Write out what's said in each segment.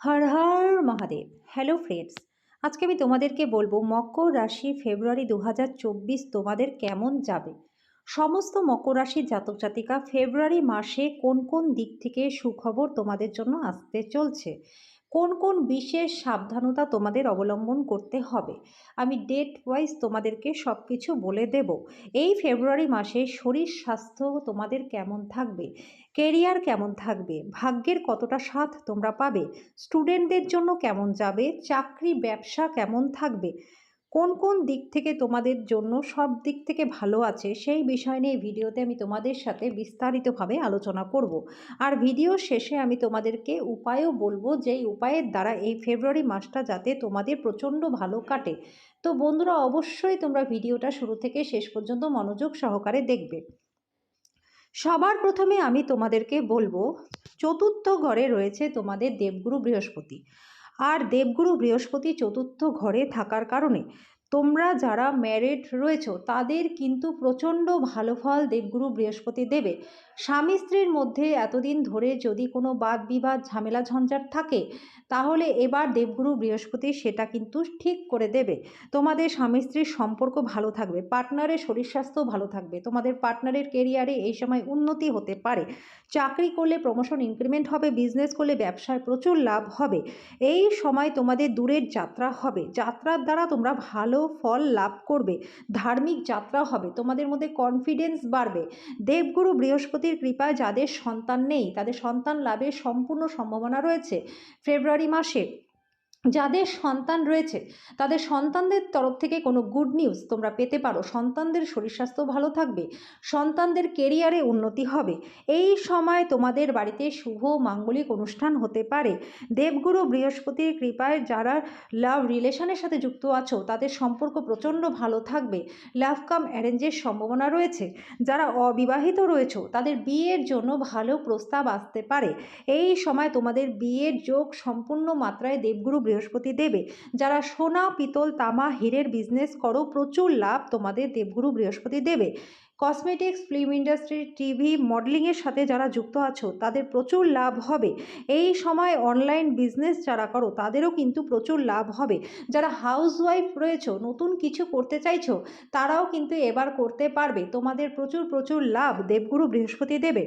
হর Har Mahadev. Hello friends আজকে আমি তোমাদেরকে বলব মকর রাশি ফেব্রুয়ারি দু হাজার চব্বিশ তোমাদের কেমন যাবে? সমস্ত মকর রাশির জাতক জাতিকা ফেব্রুয়ারি মাসে কোন কোন দিক থেকে সুখবর তোমাদের জন্য আসতে চলছে? কোন কোন বিশেষ সাবধানতা তোমাদের অবলম্বন করতে হবে? আমি ডেট ওয়াইজ তোমাদেরকে সব কিছু বলে দেব। এই ফেব্রুয়ারি মাসে শরীর স্বাস্থ্য তোমাদের কেমন থাকবে? কেরিয়ার কেমন থাকবে? ভাগ্যের কতটা সাথ তোমরা পাবে? স্টুডেন্টদের জন্য কেমন যাবে? চাকরি, ব্যবসা কেমন থাকবে? কোন কোন দিক থেকে তোমাদের জন্য সব দিক থেকে ভালো আছে সেই বিষয় নিয়ে ভিডিওতে আমি তোমাদের সাথে বিস্তারিতভাবে আলোচনা করব। আর ভিডিও শেষে আমি তোমাদেরকে উপায়ও বলব যেই উপায়ের দ্বারা এই ফেব্রুয়ারি মাসটা যাতে তোমাদের প্রচণ্ড ভালো কাটে। তো বন্ধুরা, অবশ্যই তোমরা ভিডিওটা শুরু থেকে শেষ পর্যন্ত মনোযোগ সহকারে দেখবে। সবার প্রথমে আমি তোমাদেরকে বলব, চতুর্থ ঘরে রয়েছে তোমাদের দেবগুরু বৃহস্পতি। আর দেবগুরু বৃহস্পতি চতুর্থ ঘরে থাকার কারণে তোমরা যারা ম্যারিড রয়েছো, তাদের কিন্তু প্রচণ্ড ভালো ফল দেবগুরু বৃহস্পতি দেবে। স্বামী স্ত্রীর মধ্যে এতদিন ধরে যদি কোনো বাদ বিবাদ ঝামেলা, ঝঞ্ঝাট থাকে, তাহলে এবার দেবগুরু বৃহস্পতি সেটা কিন্তু ঠিক করে দেবে। তোমাদের স্বামী স্ত্রীর সম্পর্ক ভালো থাকবে পার্টনারের শরীর স্বাস্থ্য ভালো থাকবে, তোমাদের পার্টনারের কেরিয়ারে এই সময় উন্নতি হতে পারে। চাকরি করলে প্রমোশন ইনক্রিমেন্ট হবে বিজনেস করলে ব্যবসায় প্রচুর লাভ হবে। এই সময় তোমাদের দূরের যাত্রা হবে, যাত্রার দ্বারা তোমরা ভালো ফল লাভ করবে, ধার্মিক যাত্রা হবে, তোমাদের মধ্যে কনফিডেন্স বাড়বে। দেবগুরু বৃহস্পতির কৃপায় যাদের সন্তান নেই, তাদের সন্তান লাভের সম্পূর্ণ সম্ভাবনা রয়েছে। ফেব্রুয়ারি মাসে যাদের সন্তান রয়েছে, তাদের সন্তানদের তরফ থেকে কোনো গুড নিউজ তোমরা পেতে পারো। সন্তানদের শরীর স্বাস্থ্য ভালো থাকবে, সন্তানদের কেরিয়ারে উন্নতি হবে। এই সময় তোমাদের বাড়িতে শুভ মাঙ্গলিক অনুষ্ঠান হতে পারে। দেবগুরু বৃহস্পতির কৃপায় যারা লাভ রিলেশনের সাথে যুক্ত আছো, তাদের সম্পর্ক প্রচণ্ড ভালো থাকবে। লাভ কাম অ্যারেঞ্জের সম্ভাবনা রয়েছে। যারা অবিবাহিত রয়েছো, তাদের বিয়ের জন্য ভালো প্রস্তাব আসতে পারে। এই সময় তোমাদের বিয়ের যোগ সম্পূর্ণ মাত্রায় দেবগুরু বৃহস্পতি দেবে। যারা সোনা, পিতল, তামা, হীরের বিজনেস করো, প্রচুর লাভ তোমাদের দেবগুরু বৃহস্পতি দেবে। কসমেটিক্স ফিল্ম ইন্ডাস্ট্রি টিভি মডেলিংয়ের সাথে যারা যুক্ত আছো, তাদের প্রচুর লাভ হবে। এই সময় অনলাইন বিজনেস যারা করো, তাদেরও কিন্তু প্রচুর লাভ হবে। যারা হাউসওয়াইফ রয়েছো, নতুন কিছু করতে চাইছো, তারাও কিন্তু এবার করতে পারবে। তোমাদের প্রচুর প্রচুর লাভ দেবগুরু বৃহস্পতি দেবে।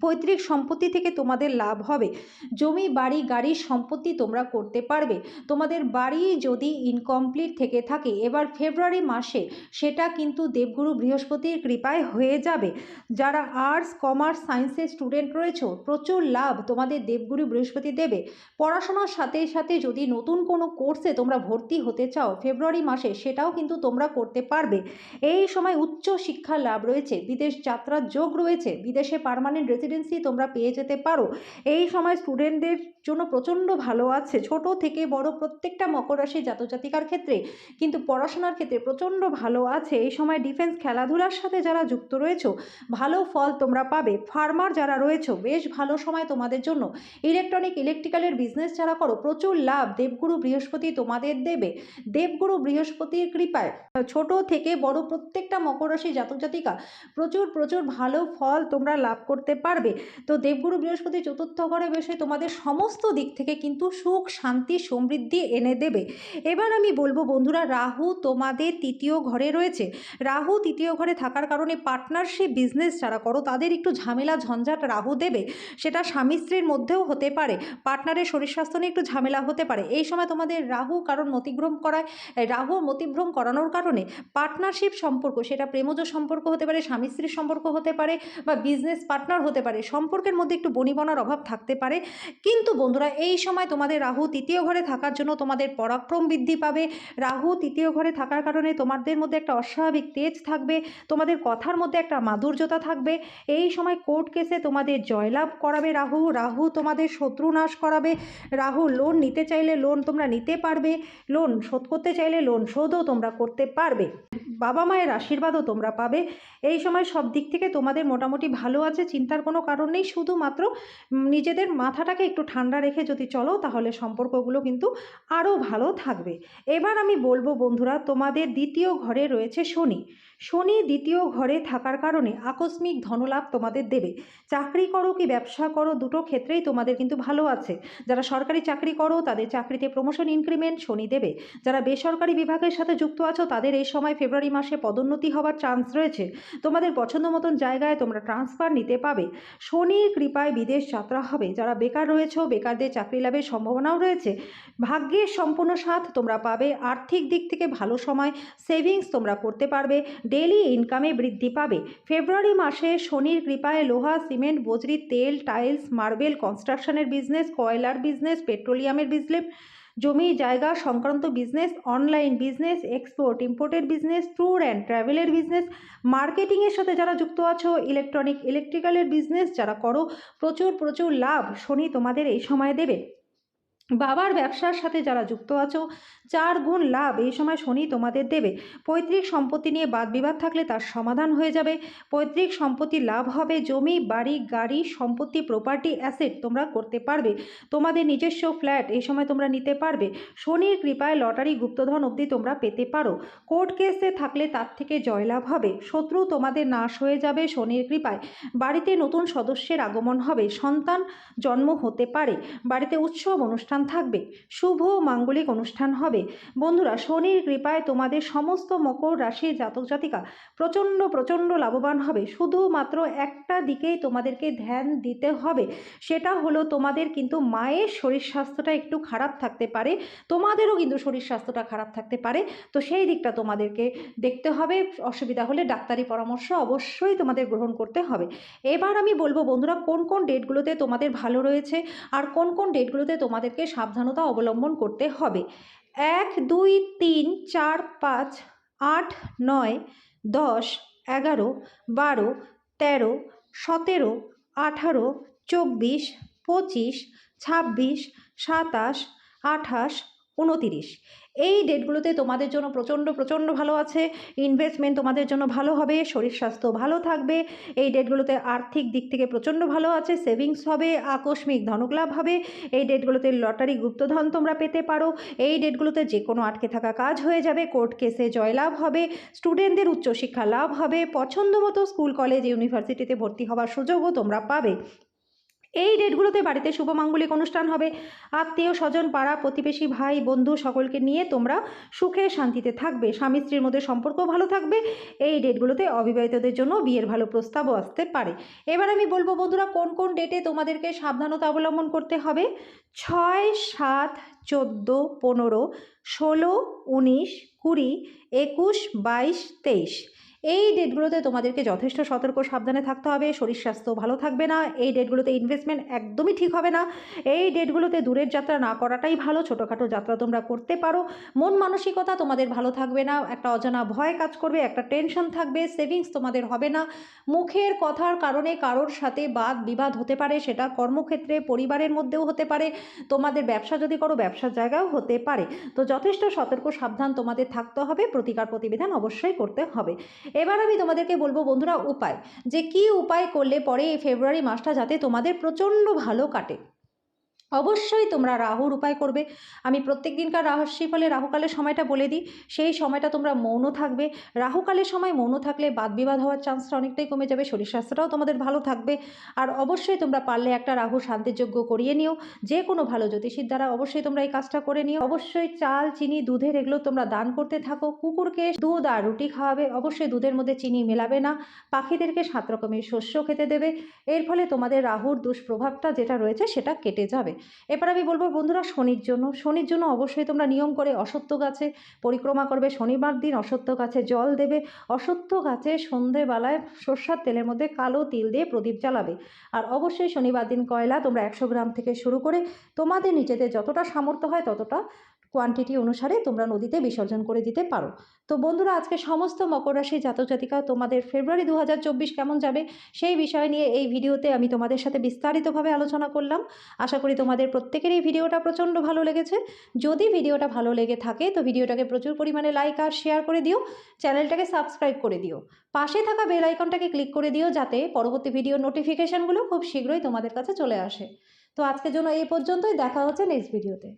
পৈতৃক সম্পত্তি থেকে তোমাদের লাভ হবে। জমি, বাড়ি, গাড়ির সম্পত্তি তোমরা করতে পারবে। তোমাদের বাড়ি যদি ইনকমপ্লিট থেকে থাকে, এবার ফেব্রুয়ারি মাসে সেটা কিন্তু দেবগুরু বৃহস্পতির কৃপায় হয়ে যাবে। যারা আর্টস কমার্স সায়েন্সের স্টুডেন্ট রয়েছে, প্রচুর লাভ তোমাদের দেবগুরু বৃহস্পতি দেবে। পড়াশোনার সাথে সাথে যদি নতুন কোনো কোর্সে তোমরা ভর্তি হতে চাও, ফেব্রুয়ারি মাসে সেটাও কিন্তু তোমরা করতে পারবে। এই সময় উচ্চ শিক্ষা লাভ রয়েছে, বিদেশ যাত্রার যোগ রয়েছে, বিদেশে পারমানেন্ট রেসিডেন্সি তোমরা পেয়ে যেতে পারো। এই সময় স্টুডেন্টদের জন্য প্রচণ্ড ভালো আছে। ছোট থেকে বড় প্রত্যেকটা মকর রাশি জাতজাতিকার ক্ষেত্রে কিন্তু পড়াশোনার ক্ষেত্রে প্রচণ্ড ভালো আছে। এই সময় ডিফেন্স খেলাধুলার সাথে যারা যুক্ত রয়েছো, ভালো ফল তোমরা পাবে। ফার্মার যারা রয়েছো, বেশ ভালো সময় তোমাদের জন্য। ইলেকট্রনিক ইলেকট্রিক্যালের বিজনেস যারা করো, প্রচুর লাভ। দেবগুরু বৃহস্পতি তোমাদের দেবে। দেবগুরু বৃহস্পতির কৃপায় ছোট থেকে বড় প্রত্যেকটা মকর রাশি জাতক জাতিকা প্রচুর প্রচুর ভালো ফল তোমরা লাভ করতে পারবে তো দেবগুরু বৃহস্পতি চতুর্থ ঘরে বসে তোমাদের সমস্ত দিক থেকে কিন্তু সুখ, শান্তি, সমৃদ্ধি এনে দেবে। এবার আমি বলব বন্ধুরা, রাহু তোমাদের তৃতীয় ঘরে রয়েছে। রাহু তৃতীয় ঘরে থাকার কারণে পার্টনারশিপ বিজনেস যারা করো, তাদের একটু ঝামেলা ঝঞ্ঝাট রাহু দেবে। সেটা স্বামী স্ত্রীর মধ্যেও হতে পারে পার্টনারের শরীর স্বাস্থ্য নিয়ে একটু ঝামেলা হতে পারে। এই সময় তোমাদের রাহু কারণ মতিভ্রম করায় রাহু মতিভ্রম করানোর কারণে পার্টনারশিপ সম্পর্ক, সেটা প্রেমজ সম্পর্ক হতে পারে, স্বামী স্ত্রীর সম্পর্ক হতে পারে বা বিজনেস পার্টনার হতে পারে। সম্পর্কের মধ্যে একটু বনিবনার অভাব থাকতে পারে। কিন্তু বন্ধুরা, এই সময় তোমাদের রাহু তৃতীয় ঘরে থাকার জন্য তোমাদের পরাক্রম বৃদ্ধি পাবে। রাহু তৃতীয় ঘরে থাকার কারণে তোমাদের মধ্যে একটা অস্বাভাবিক তেজ থাকবে। তোমাদের কথার মধ্যে একটা মাধুর্যতা থাকবে। এই সময় কোর্ট কেসে তোমাদের জয়লাভ করাবে রাহু। রাহু তোমাদের শত্রু নাশ করাবে। রাহু লোন নিতে চাইলে লোন তোমরা নিতে পারবে। লোন শোধ করতে চাইলে লোন শোধও তোমরা করতে পারবে। বাবা মায়ের আশীর্বাদও তোমরা পাবে। এই সময় সব দিক থেকে তোমাদের মোটামুটি ভালো আছে, চিন্তার কোনো কারণ নেই। শুধুমাত্র নিজেদের মাথাটাকে একটু ঠান্ডা রেখে যদি চলো, তাহলে সম্পর্কগুলো কিন্তু আরও ভালো থাকবে। এবার আমি বলব বন্ধুরা, তোমাদের দ্বিতীয় ঘরে রয়েছে শনি। শনি দ্বিতীয় ঘরে থাকার কারণে আকস্মিক ধনলাভ তোমাদের দেবে। চাকরি করো কি ব্যবসা করো, দুটো ক্ষেত্রেই তোমাদের কিন্তু ভালো আছে। যারা সরকারি চাকরি করো, তাদের চাকরিতে প্রমোশন ইনক্রিমেন্ট শনি দেবে। যারা বেসরকারি বিভাগের সাথে যুক্ত আছো, তাদের এই সময় ফেব্রুয়ারি মাসে পদোন্নতি হওয়ার চান্স রয়েছে। তোমাদের পছন্দ মতন জায়গায় তোমরা ট্রান্সফার নিতে পাবে। শনির কৃপায় বিদেশ যাত্রা হবে। যারা বেকার রয়েছে, বেকারদের চাকরি লাভের সম্ভাবনাও রয়েছে। ভাগ্যের সম্পূর্ণ সাথ তোমরা পাবে। আর্থিক দিক থেকে ভালো সময় সেভিংস তোমরা করতে পারবে। ডেলি ইনকামে বৃদ্ধি পাবে। ফেব্রুয়ারি মাসে শনির কৃপায় লোহা, সিমেন্ট, বজরি, তেল, টাইলস, মার্বেল, কনস্ট্রাকশনের বিজনেস, কয়লার বিজনেস, পেট্রোলিয়ামের বিজনেস, জমি, জায়গা সংক্রান্ত বিজনেস, অনলাইন বিজনেস, এক্সপোর্ট, ইম্পোর্টের বিজনেস, ট্যুর অ্যান্ড ট্রাভেলের বিজনেস, মার্কেটিংয়ের সাথে যারা যুক্ত আছো, ইলেকট্রনিক, ইলেকট্রিক্যালের বিজনেস যারা করো, প্রচুর প্রচুর লাভ শনি তোমাদের এই সময় দেবে। বাবার ব্যবসার সাথে যারা যুক্ত আছো, চার গুণ লাভ এই সময় শনি তোমাদের দেবে। পৈতৃক সম্পত্তি নিয়ে বাদ বিবাদ থাকলে তার সমাধান হয়ে যাবে। পৈতৃক সম্পত্তি লাভ হবে, জমি, বাড়ি, গাড়ি, সম্পত্তি প্রপার্টি অ্যাসেট তোমরা করতে পারবে। তোমাদের নিজস্ব ফ্ল্যাট এই সময় তোমরা নিতে পারবে। শনির কৃপায় লটারি গুপ্তধন অবধি তোমরা পেতে পারো। কোর্ট কেসে থাকলে তার থেকে জয়লাভ হবে। শত্রু তোমাদের নাশ হয়ে যাবে শনির কৃপায়। বাড়িতে নতুন সদস্যের আগমন হবে। সন্তান জন্ম হতে পারে। বাড়িতে উৎসব অনুষ্ঠান থাকবে। শুভ মাঙ্গলিক অনুষ্ঠান হবে। বন্ধুরা, শনির কৃপায় তোমাদের সমস্ত মকর রাশির জাতক জাতিকা প্রচণ্ড প্রচণ্ড লাভবান হবে। শুধুমাত্র একটা দিকেই তোমাদেরকে ধ্যান দিতে হবে। সেটা হলো তোমাদের কিন্তু মায়ের শরীর স্বাস্থ্যটা একটু খারাপ থাকতে পারে। তোমাদেরও কিন্তু শরীর স্বাস্থ্যটা খারাপ থাকতে পারে। তো সেই দিকটা তোমাদেরকে দেখতে হবে। অসুবিধা হলে ডাক্তারি পরামর্শ অবশ্যই তোমাদের গ্রহণ করতে হবে। এবার আমি বলব বন্ধুরা, কোন কোন ডেটগুলোতে তোমাদের ভালো রয়েছে? আর কোন কোন ডেটগুলোতে তোমাদেরকে সাবধানতা অবলম্বন করতে হবে। এক, দুই, তিন, চার, পাঁচ, আট, নয়, দশ, এগারো, বারো, তেরো, সতেরো, আঠারো, চব্বিশ, পঁচিশ, ছাব্বিশ, সাতাশ, আঠাশ উনতিরিশ এই ডেটগুলোতে তোমাদের জন্য প্রচণ্ড প্রচণ্ড ভালো আছে। ইনভেস্টমেন্ট তোমাদের জন্য ভালো হবে, শরীর স্বাস্থ্য ভালো থাকবে। এই ডেটগুলোতে আর্থিক দিক থেকে প্রচণ্ড ভালো আছে সেভিংস হবে, আকস্মিক ধনকলাভ হবে। এই ডেটগুলোতে লটারি গুপ্তধন তোমরা পেতে পারো। এই ডেটগুলোতে যে কোনো আটকে থাকা কাজ হয়ে যাবে কোর্ট কেসে জয়লাভ হবে স্টুডেন্টদের উচ্চশিক্ষা লাভ হবে পছন্দ মতো স্কুল কলেজ ইউনিভার্সিটিতে ভর্তি হওয়ার সুযোগও তোমরা পাবে। এই ডেটগুলোতে বাড়িতে শুভমাঙ্গলিক অনুষ্ঠান হবে। আত্মীয় স্বজন, পাড়া, প্রতিবেশী, ভাই, বন্ধু সকলকে নিয়ে তোমরা সুখে শান্তিতে থাকবে। স্বামী, স্ত্রীর মধ্যে সম্পর্ক ভালো থাকবে। এই ডেটগুলোতে অবিবাহিতদের জন্য বিয়ের ভালো প্রস্তাবও আসতে পারে। এবার আমি বলব বন্ধুরা, কোন কোন ডেটে তোমাদেরকে সাবধানতা অবলম্বন করতে হবে? ছয়, সাত, চোদ্দ, পনেরো, ষোলো, উনিশ, কুড়ি, একুশ, বাইশ, তেইশ। এই ডেটগুলোতে তোমাদেরকে যথেষ্ট সতর্ক, সাবধানে থাকতে হবে, শরীর স্বাস্থ্য ভালো থাকবে না, এই ডেটগুলোতে ইনভেস্টমেন্ট একদমই ঠিক হবে না। এই ডেটগুলোতে দূরের যাত্রা না করাটাই ভালো, ছোটোখাটো যাত্রা তোমরা করতে পারো। মন মানসিকতা তোমাদের ভালো থাকবে না, একটা অজানা ভয় কাজ করবে, একটা টেনশন থাকবে সেভিংস তোমাদের হবে না। মুখের কথার কারণে কারোর সাথে বাদ বিবাদ হতে পারে, সেটা কর্মক্ষেত্রে, পরিবারের মধ্যেও হতে পারে, তোমাদের ব্যবসা যদি করো, ব্যবসার জায়গাও হতে পারে। তো যথেষ্ট সতর্ক, সাবধান তোমাদের থাকতে হবে, প্রতিকার প্রতিবিধান অবশ্যই করতে হবে। এবার আমি তোমাদেরকে বলব বন্ধুরা উপায়, যে কি উপায় করলে পরে এই ফেব্রুয়ারি মাসটা যাতে তোমাদের প্রচণ্ড ভালো কাটে। অবশ্যই তোমরা রাহুর উপায় করবে। আমি প্রত্যেক দিনকার রাহস্যি ফলে রাহুকালের সময়টা বলে দিই। সেই সময়টা তোমরা মৌন থাকবে। রাহুকালের সময় মৌন থাকলে বাদ বিবাদ হওয়ার চান্সটা অনেকটাই কমে যাবে। শরীর স্বাস্থ্যটাও তোমাদের ভালো থাকবে। আর অবশ্যই তোমরা পারলে একটা রাহু শান্তির যোগ্য করিয়ে নিও। যে কোনো ভালো জ্যোতিষীর দ্বারা অবশ্যই তোমরা এই কাজটা করে নিও। অবশ্যই চাল, চিনি, দুধের এগুলো তোমরা দান করতে থাকো। কুকুরকে দুধ আর রুটি খাওয়াবে। অবশ্যই দুধের মধ্যে চিনি মেলাবে না। পাখিদেরকে সাত রকমের শস্য খেতে দেবে। এর ফলে তোমাদের রাহুর দুষ্প্রভাবটা যেটা রয়েছে সেটা কেটে যাবে। এবার আমি বলব, বন্ধুরা, শনির জন্য। শনির জন্য অবশ্যই তোমরা নিয়ম করে অসত্য গাছে পরিক্রমা করবে। শনিবার দিন অসত্য গাছে জল দেবে। অসত্য গাছে সন্ধেবেলায় সর্ষার তেলের মধ্যে কালো তিল দিয়ে প্রদীপ জ্বালাবে। আর অবশ্যই শনিবার দিন কয়লা তোমরা একশো গ্রাম থেকে শুরু করে তোমাদের নিজেদের যতটা সামর্থ্য হয় ততটা কোয়ান্টিটি অনুসারে তোমরা নদীতে বিসর্জন করে দিতে পারো। তো বন্ধুরা, আজকে সমস্ত মকর রাশি জাতক জাতিকা তোমাদের ফেব্রুয়ারি দু হাজার চব্বিশ কেমন যাবে সেই বিষয় নিয়ে এই ভিডিওতে আমি তোমাদের সাথে বিস্তারিতভাবে আলোচনা করলাম। আশা করি তোমাদের প্রত্যেকের এই ভিডিওটা প্রচণ্ড ভালো লেগেছে। যদি ভিডিওটা ভালো লেগে থাকে, তো ভিডিওটাকে প্রচুর পরিমাণে লাইক আর শেয়ার করে দিও। চ্যানেলটাকে সাবস্ক্রাইব করে দিও। পাশে থাকা বেল আইকনটাকে ক্লিক করে দিও যাতে পরবর্তী ভিডিও নোটিফিকেশানগুলো খুব শীঘ্রই তোমাদের কাছে চলে আসে। তো আজকের জন্য এই পর্যন্তই। দেখা হচ্ছে নেক্সট ভিডিওতে